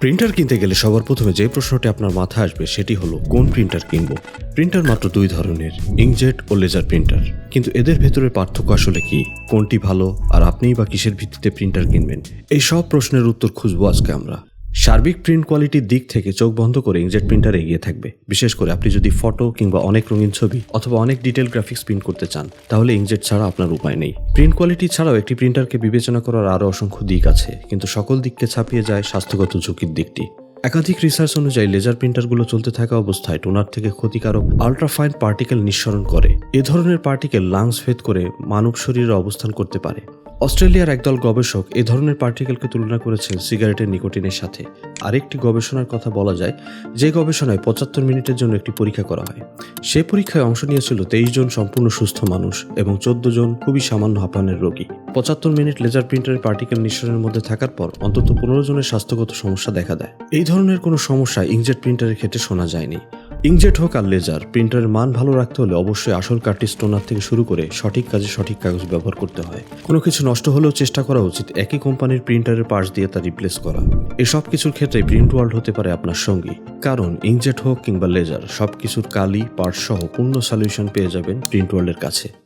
Printer কিনতে গেলে সবার প্রথমে যে প্রশ্নটি আপনার মাথায় আসবে সেটি হলো, কোন প্রিন্টার কিনবো? প্রিন্টার মাত্র দুই ধরনের ইংজেট ও লেজার প্রিন্টার কিন্তু এদের ভেতরের পার্থক্য আসলে কি? কোনটি ভালো? আর আপনিই বা কিসের ভিত্তিতে প্রিন্টার কিনবেন? এই সব প্রশ্নের উত্তর খুঁজবো আজকে আমরা। সার্বিক প্রিন্ট কোয়ালিটির দিক থেকে চোখ বন্ধ করে ইংজেট প্রিন্টার এগিয়ে থাকবে। বিশেষ করে আপনি যদি ফটো কিংবা অনেক রঙিন ছবি অথবা অনেক ডিটেল গ্রাফিক্স প্রিন্ট করতে চান, তাহলে ইঙ্কজেট ছাড়া আপনার উপায় নেই। প্রিন্ট কোয়ালিটি ছাড়াও একটি প্রিন্টারকে বিবেচনা করার আরও অসংখ্য দিক আছে, কিন্তু সকল দিককে ছাপিয়ে যায় স্বাস্থ্যগত ঝুঁকির দিকটি। একাধিক রিসার্চ অনুযায়ী লেজার প্রিন্টারগুলো চলতে থাকা অবস্থায় টোনার থেকে ক্ষতিকারক আলট্রাফাইন পার্টিকেল নিঃসরণ করে। এ ধরনের পার্টিকেল লাংস ভেদ করে মানব শরীরে অবস্থান করতে পারে। অস্ট্রেলিয়ার একদল গবেষক এ ধরনের পার্টিকেলকে তুলনা করেছেন সিগারেটের নিকোটিনের সাথে। আরেকটি গবেষণার কথা বলা যায়, যে গবেষণায় পঁচাত্তর মিনিটের জন্য একটি পরীক্ষা করা হয়। সে পরীক্ষায় অংশ নিয়েছিল তেইশ জন সম্পূর্ণ সুস্থ মানুষ এবং চোদ্দ জন খুবই সামান্য হাঁপানের রোগী। পঁচাত্তর মিনিট লেজার প্রিন্টারের পার্টিকেল নিঃসরণের মধ্যে থাকার পর অন্তত পনেরো জনের স্বাস্থ্যগত সমস্যা দেখা দেয়। এই ধরনের কোনো সমস্যা ইঙ্কজেট প্রিন্টারের ক্ষেত্রে শোনা যায়নি। ইঙ্কজেট হোক আর লেজার, প্রিন্টারের মান ভালো রাখতে হলে অবশ্যই আসল কার্টি স্টোনার থেকে শুরু করে সঠিক কাজে সঠিক কাগজ ব্যবহার করতে হয়। কোনো কিছু নষ্ট হলেও চেষ্টা করা উচিত একই কোম্পানির প্রিন্টারের পার্টস দিয়ে তা রিপ্লেস করা। এসব কিছুর ক্ষেত্রে প্রিন্ট ওয়ার্ল্ড হতে পারে আপনার সঙ্গী। কারণ ইঙ্কজেট হোক কিংবা লেজার সব কিছুর কালি পার্টসহ সহ পূর্ণ সলিউশন পেয়ে যাবেন প্রিন্ট ওয়ার্ল্ডের কাছে।